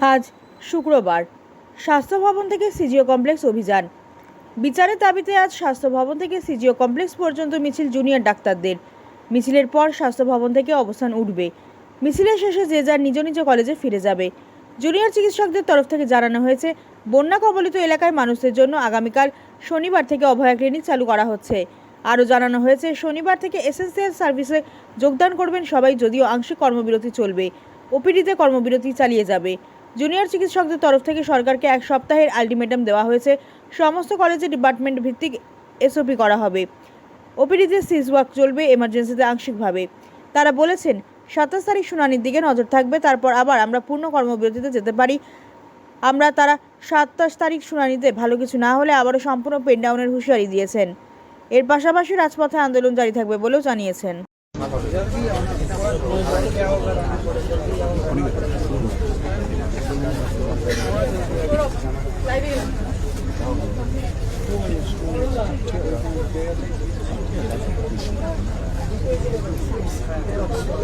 আজ শুক্রবার স্বাস্থ্য ভবন থেকে সিজিও কমপ্লেক্স অভিযান। বিচারের দাবিতে আজ স্বাস্থ্য ভবন থেকে সিজিও কমপ্লেক্স পর্যন্ত মিছিল জুনিয়র ডাক্তারদের। মিছিলের পর স্বাস্থ্য ভবন থেকে অবস্থান উঠবে। মিছিলের শেষে যে যার নিজ নিজ কলেজে ফিরে যাবে। জুনিয়র চিকিৎসকদের তরফ থেকে জানানো হয়েছে, বন্যা কবলিত এলাকায় মানুষদের জন্য আগামীকাল শনিবার থেকে অভয়া ক্লিনিক চালু করা হচ্ছে। আরও জানানো হয়েছে, শনিবার থেকে এসেন্সিয়াল সার্ভিসে যোগদান করবেন সবাই, যদিও আংশিক কর্মবিরতি চলবে। ওপিডিতে কর্মবিরতি চালিয়ে যাবে। জুনিয়র চিকিৎসকদের তরফ থেকে সরকারকে এক সপ্তাহের আলটিমেটাম দেওয়া হয়েছে। সমস্ত কলেজে ডিপার্টমেন্ট ভিত্তিক এসওপি করা হবে। ওপিডিতে সিজ ওয়ার্ক চলবে এমার্জেন্সিতে আংশিকভাবে। তারা বলেছেন, সাতাশ তারিখ শুনানির দিকে নজর থাকবে, তারপর আবার আমরা পূর্ণ কর্মবিরতিতে যেতে পারি। আমরা তারা সাতাশ তারিখ শুনানিতে ভালো কিছু না হলে আবারও সম্পূর্ণ পেনডাউনের হুঁশিয়ারি দিয়েছেন। এর পাশাপাশি রাজপথে আন্দোলন জারি থাকবে বলেও জানিয়েছেন।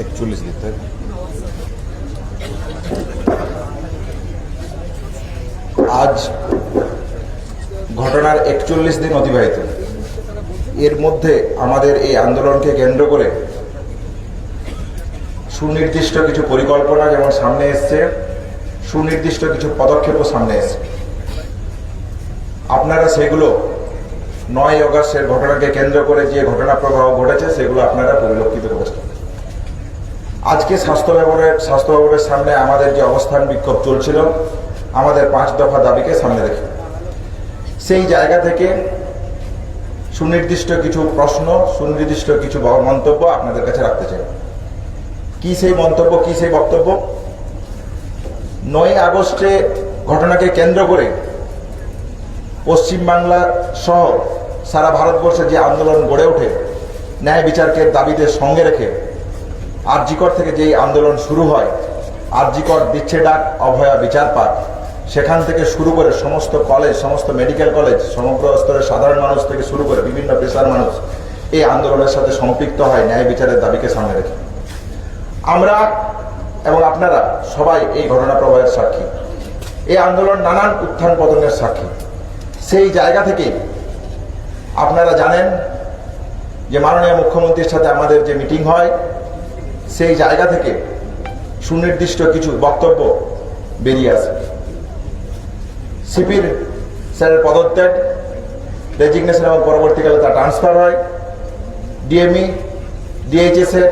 একচল্লিশ তাই আজ ঘটনার একচল্লিশ দিন অতিবাহিত। এর মধ্যে আমাদের এই আন্দোলনকে কেন্দ্র করে সুনির্দিষ্ট কিছু পরিকল্পনা যেমন সামনে এসছে সুনির্দিষ্ট কিছু পদক্ষেপও সামনে এসেছে। আপনারা সেগুলো নয় অগস্টের ঘটনাকে কেন্দ্র করে যে ঘটনা প্রবাহ ঘটেছে, সেগুলো আপনারা পরিলক্ষিত করেছেন। আজকে স্বাস্থ্য ভবনের স্বাস্থ্য ভবনের সামনে আমাদের যে অবস্থান বিক্ষোভ চলছিল, আমাদের পাঁচ দফা দাবিকে সামনে রেখে। সেই জায়গা থেকে সুনির্দিষ্ট কিছু প্রশ্ন, সুনির্দিষ্ট কিছু মন্তব্য আপনাদের কাছে রাখতে চাই। কি সেই মন্তব্য, কি সেই বক্তব্য? নয় আগস্টে ঘটনাকে কেন্দ্র করে পশ্চিমবাংলা সহ সারা ভারতবর্ষে যে আন্দোলন গড়ে ওঠে, ন্যায় বিচারকে দাবিতে সঙ্গে রেখে আরজিকর থেকে যেই আন্দোলন শুরু হয়, আরজিকর দিচ্ছে ডাক অভয়া বিচার পাক সেখান থেকে শুরু করে সমস্ত কলেজ সমস্ত মেডিকেল কলেজ সমগ্র স্তরের সাধারণ মানুষ থেকে শুরু করে বিভিন্ন পেশার মানুষ এই আন্দোলনের সাথে সম্পৃক্ত হয় ন্যায় বিচারের দাবিকে সামনে রেখে। আমরা এবং আপনারা সবাই এই ঘটনা প্রবাহের সাক্ষী। এই আন্দোলন নানান উত্থান পতনের সাক্ষী। সেই জায়গা থেকে আপনারা জানেন যে মাননীয় মুখ্যমন্ত্রীর সাথে আমাদের যে মিটিং হয়, সেই জায়গা থেকে সুনির্দিষ্ট কিছু বক্তব্য বেরিয়ে আসে। সিপির স্যারের পদত্যাগ রেজিগনেশন এবং পরবর্তীকালে তা ট্রান্সফার হয়। ডিএমই, ডিএইচএসের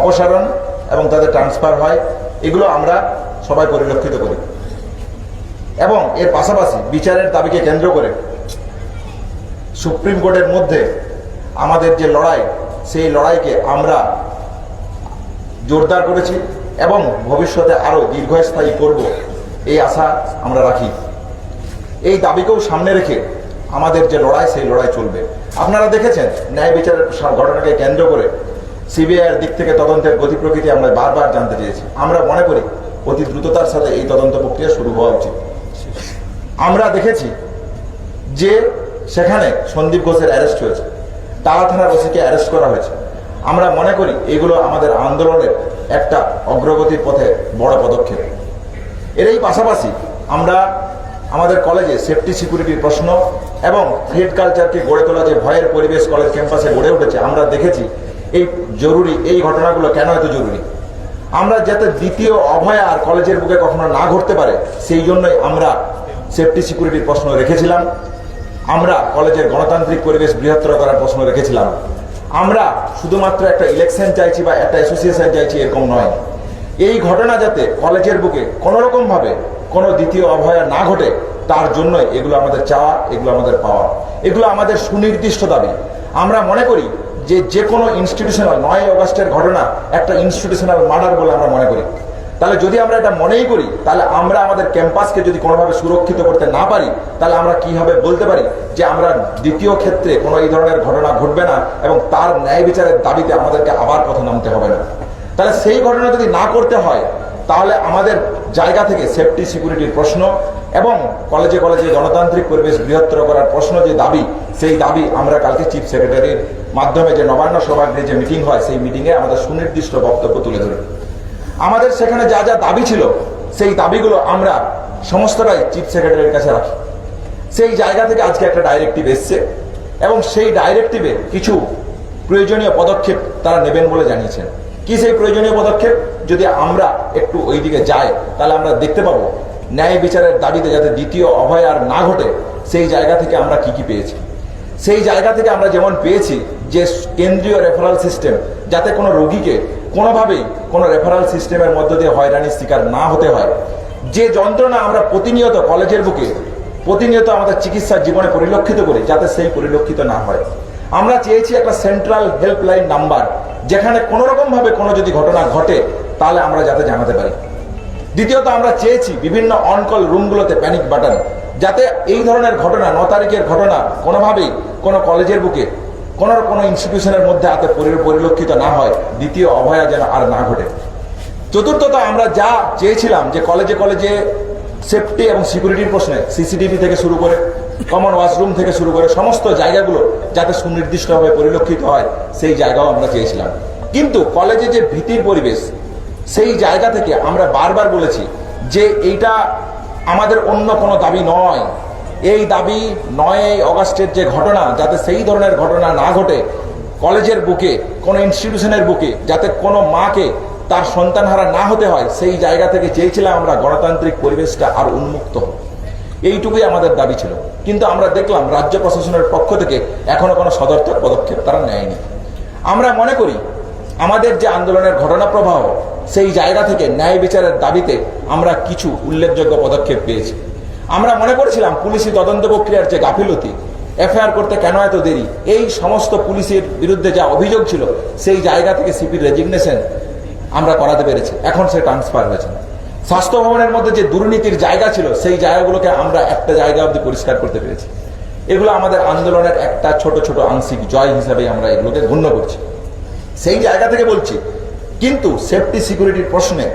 অপসারণ এবং তাদের ট্রান্সফার হয়, এগুলো আমরা সবাই পরিলক্ষিত করি। এবং এর পাশাপাশি বিচারের দাবিকে কেন্দ্র করে সুপ্রিম কোর্টের মধ্যে আমাদের যে লড়াই, সেই লড়াইকে আমরা জোরদার করেছি এবং ভবিষ্যতে আরও দীর্ঘস্থায়ী করব, এই আশা আমরা রাখি। এই দাবিকেও সামনে রেখে আমাদের যে লড়াই, সেই লড়াই চলবে। আপনারা দেখেছেন ন্যায় বিচারের ঘটনাকে কেন্দ্র করে সিবিআইয়ের দিক থেকে তদন্তের গতি প্রকৃতি আমরা বারবার জানতে চেয়েছি। আমরা মনে করি অতি দ্রুততার সাথে এই তদন্ত প্রক্রিয়া শুরু হওয়া উচিত। আমরা দেখেছি যে সেখানে সন্দীপ ঘোষের অ্যারেস্ট হয়েছে। তালা থানার ওসিকে অ্যারেস্ট করা হয়েছে। আমরা মনে করি এগুলো আমাদের আন্দোলনের একটা অগ্রগতির পথে বড় পদক্ষেপ। এর এই পাশাপাশি আমরা আমাদের কলেজে সেফটি সিকিউরিটির প্রশ্ন এবং থ্রেড কালচারকে গড়ে তোলা যে ভয়ের পরিবেশ কলেজ ক্যাম্পাসে গড়ে উঠেছে, আমরা দেখেছি এই জরুরি, এই ঘটনাগুলো কেন এত জরুরি? আমরা যাতে দ্বিতীয় অভয় আর কলেজের বুকে কখনো না ঘটতে পারে, সেই জন্যই আমরা সেফটি সিকিউরিটির প্রশ্ন রেখেছিলাম। আমরা কলেজের গণতান্ত্রিক পরিবেশ বৃহত্তর করার প্রশ্ন রেখেছিলাম। আমরা শুধুমাত্র একটা ইলেকশন চাইছি বা একটা অ্যাসোসিয়েশন চাইছি এরকম নয়। এই ঘটনা যাতে কলেজের বুকে কোনোরকমভাবে কোনো দ্বিতীয় অভয়া না ঘটে, তার জন্যই এগুলো আমাদের চাওয়া, এগুলো আমাদের পাওয়া। এগুলো আমাদের সুনির্দিষ্ট দাবি। আমরা মনে করি যে যে কোনো ইনস্টিটিউশনাল নয় অগস্টের ঘটনা একটা ইনস্টিটিউশনাল মার্ডার বলে আমরা মনে করি। তাহলে যদি আমরা এটা মনেই করি, তাহলে আমরা আমাদের ক্যাম্পাসকে যদি কোনোভাবে সুরক্ষিত করতে না পারি, তাহলে আমরা কীভাবে বলতে পারি? যে আমরা দ্বিতীয় ক্ষেত্রে কোনো এই ধরনের ঘটনা ঘটবে না এবং তার ন্যায় বিচারের দাবিতে আমাদেরকে আবার পথে নামতে হবে না। তাহলে সেই ঘটনা যদি না করতে হয়, তাহলে আমাদের জায়গা থেকে সেফটি সিকিউরিটির প্রশ্ন এবং কলেজে কলেজে গণতান্ত্রিক পরিবেশ বৃহত্তর করার প্রশ্ন যে দাবি, সেই দাবি আমরা কালকে চিফ সেক্রেটারির মাধ্যমে যে নবান্ন সভাগৃহে যে মিটিং হয়, সেই মিটিংয়ে আমাদের সুনির্দিষ্ট বক্তব্য তুলে ধরি। আমাদের সেখানে যা যা দাবি ছিল, সেই দাবিগুলো আমরা সমস্তটাই চিফ সেক্রেটারির কাছে রাখি। সেই জায়গা থেকে আজকে একটা ডাইরেক্টিভ এসছে এবং সেই ডাইরেক্টিভে কিছু প্রয়োজনীয় পদক্ষেপ তারা নেবেন বলে জানিয়েছেন। কি সেই প্রয়োজনীয় পদক্ষেপ? যদি আমরা একটু ওই দিকে যাই, তাহলে আমরা দেখতে পাবো, ন্যায় বিচারের দাবিতে যাতে দ্বিতীয় অভয় আর না ঘটে, সেই জায়গা থেকে আমরা কি কি পেয়েছি। সেই জায়গা থেকে আমরা যেমন পেয়েছি যে কেন্দ্রীয় রেফারেল সিস্টেম যাতে কোনো রোগীকে কোনোভাবেই কোনো রেফারেল সিস্টেমের মধ্য দিয়ে হয়রানির শিকার না হতে হয়। যে যন্ত্রণা আমরা প্রতিনিয়ত কলেজের বুকে, প্রতিনিয়ত আমাদের চিকিৎসার জীবনে পরিলক্ষিত করি, যাতে সেই পরিলক্ষিত না হয়। আমরা চেয়েছি একটা সেন্ট্রাল হেল্পলাইন নাম্বার যেখানে কোনো রকম কোনো যদি ঘটনা ঘটে, তাহলে আমরা যাতে জানাতে পারি। দ্বিতীয়ত আমরা চেয়েছি বিভিন্ন অনকল রুমগুলোতে প্যানিক বাটন যাতে এই ধরনের ঘটনা, ন তারিখের ঘটনা কোনোভাবেই কোনো কলেজের বুকে, কোনো কোনো ইনস্টিটিউশনের মধ্যে হাতে পরি- পরিলক্ষিত না হয়। দ্বিতীয় অভয়া যেন আর না ঘটে। চতুর্থত আমরা যা চেয়েছিলাম যে কলেজে কলেজে সেফটি এবং সিকিউরিটির প্রশ্নে সিসিটিভি থেকে শুরু করে কমন ওয়াশরুম থেকে শুরু করে সমস্ত জায়গাগুলো যাতে সুনির্দিষ্টভাবে পরিলক্ষিত হয়, সেই জায়গাও আমরা চেয়েছিলাম। কিন্তু কলেজে যে ভীতির পরিবেশ সেই জায়গা থেকে আমরা বারবার বলেছি যে এইটা আমাদের অন্য কোনো দাবি নয়। এই দাবি নয় অগাস্টের যে ঘটনা, যাতে সেই ধরনের ঘটনা না ঘটে, কলেজের বুকে, কোনো ইনস্টিটিউশনের বুকে, যাতে কোনো মাকে তার সন্তান হারা না হতে হয়, সেই জায়গা থেকে চেয়েছিলাম আমরা গণতান্ত্রিক পরিবেশটা আর উন্মুক্ত হোক। এইটুকুই আমাদের দাবি ছিল। কিন্তু আমরা দেখলাম রাজ্য প্রশাসনের পক্ষ থেকে এখনও কোনো সদর্থক পদক্ষেপ তারা নেয়নি। আমরা মনে করি, আমাদের যে আন্দোলনের ঘটনা প্রবাহ সেই জায়গা থেকে ন্যায় বিচারের দাবিতে আমরা কিছু উল্লেখযোগ্য পদক্ষেপ পেয়েছি। আমরা মনে করেছিলাম পুলিশি তদন্ত প্রক্রিয়ার যে গাফিলতি, এফআইআর করতে কেন এত দেরি, এই সমস্ত পুলিশের বিরুদ্ধে যা অভিযোগ ছিল, সেই জায়গা থেকে সিপির রেজিগনেশন আমরা করাতে পেরেছি। এখন সে ট্রান্সফার হয়েছে। স্বাস্থ্য ভবনের মধ্যে যে দুর্নীতির জায়গা ছিল, সেই জায়গাগুলোকে আমরা একটা জায়গা অবধি পরিষ্কার করতে পেরেছি। এগুলো আমাদের আন্দোলনের একটা ছোট ছোট আংশিক জয় হিসাবে আমরা এগুলোকে গণ্য করছি। সেই জায়গা থেকে বলছি কিন্তু সেফটি সিকিউরিটির প্রশ্নে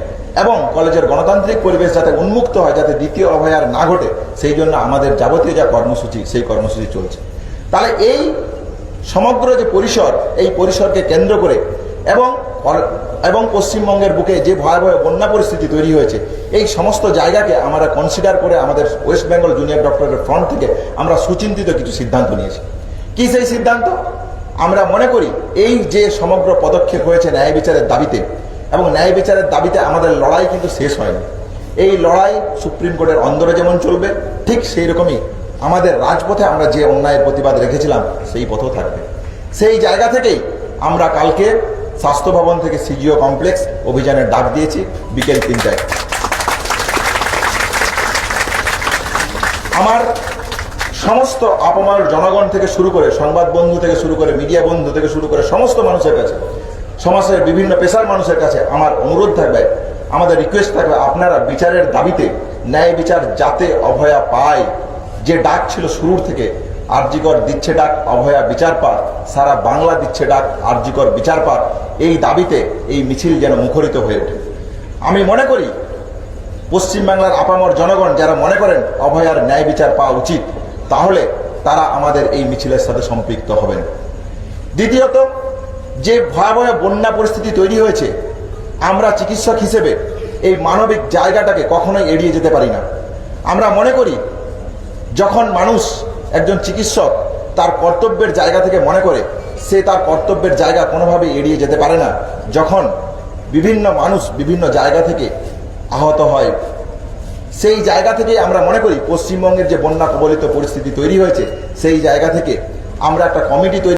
এবং কলেজের গণতান্ত্রিক পরিবেশ যাতে উন্মুক্ত হয়, যাতে দ্বিতীয় অভয়ার না ঘটে, সেই জন্য আমাদের যাবতীয় যা কর্মসূচি, সেই কর্মসূচি চলছে। তাহলে এই সমগ্র যে পরিসর, এই পরিসরকে কেন্দ্র করে এবং এবং পশ্চিমবঙ্গের বুকে যে ভয়াবহ বন্যা পরিস্থিতি তৈরি হয়েছে, এই সমস্ত জায়গাকে আমরা কনসিডার করে আমাদের ওয়েস্ট বেঙ্গল জুনিয়র ডক্টরের ফ্রন্ট থেকে আমরা সুচিন্তিত কিছু সিদ্ধান্ত নিয়েছি। কি সেই সিদ্ধান্ত? আমরা মনে করি এই যে সমগ্র পদক্ষেপ হয়েছে ন্যায় বিচারের দাবিতে, এবং ন্যায় বিচারের দাবিতে আমাদের লড়াই কিন্তু শেষ হয়নি। এই লড়াই সুপ্রিম কোর্টের অন্দরে যেমন চলবে, ঠিক সেই রকমই আমাদের রাজপথে আমরা যে অন্যায়ের প্রতিবাদ রেখেছিলাম, সেই পথও থাকবে। সেই জায়গা থেকেই আমরা কালকে স্বাস্থ্য ভবন থেকে সিজিও কমপ্লেক্স অভিযানের ডাক দিয়েছি, বিকেল তিনটায়। আমার সমস্ত আপামার জনগণ থেকে শুরু করে সংবাদ বন্ধু থেকে শুরু করে মিডিয়া বন্ধু থেকে শুরু করে সমস্ত মানুষের কাছে, সমাজের বিভিন্ন পেশার মানুষের কাছে আমার অনুরোধ থাকবে, আমাদের রিকোয়েস্ট থাকবে আপনারা বিচারের দাবিতে ন্যায় বিচার যাতে অভয়া পায়। যে ডাক ছিল শুরুর থেকে, আরজিকর দিচ্ছে ডাক, অভয়া বিচার পাক, সারা বাংলা দিচ্ছে ডাক, আরজিকর বিচার পাক, এই দাবিতে এই মিছিল যেন মুখরিত হয়ে ওঠে। আমি মনে করি, পশ্চিমবাংলার আপামর জনগণ যারা মনে করেন অভয়ার ন্যায় বিচার পাওয়া উচিত তাহলে তারা আমাদের এই মিছিলের সাথে সম্পৃক্ত হবেন। দ্বিতীয়ত, যে ভয়াবহ বন্যা পরিস্থিতি তৈরি হয়েছে, আমরা চিকিৎসক হিসেবে এই মানবিক জায়গাটাকে কখনোই এড়িয়ে যেতে পারি না। আমরা মনে করি, যখন মানুষ একজন চিকিৎসক তার কর্তব্যের জায়গা থেকে মনে করে, সে তার কর্তব্যের জায়গা কোনোভাবে এড়িয়ে যেতে পারে না। যখন বিভিন্ন মানুষ বিভিন্ন জায়গা থেকে আহত হয় সেই জায়গা থেকে আমরা মনে করি পশ্চিমবঙ্গের যে বন্যা কবলিত পরিস্থিতি তৈরি হয়েছে, সেই জায়গা থেকে আমরা একটা কমিটি তৈরি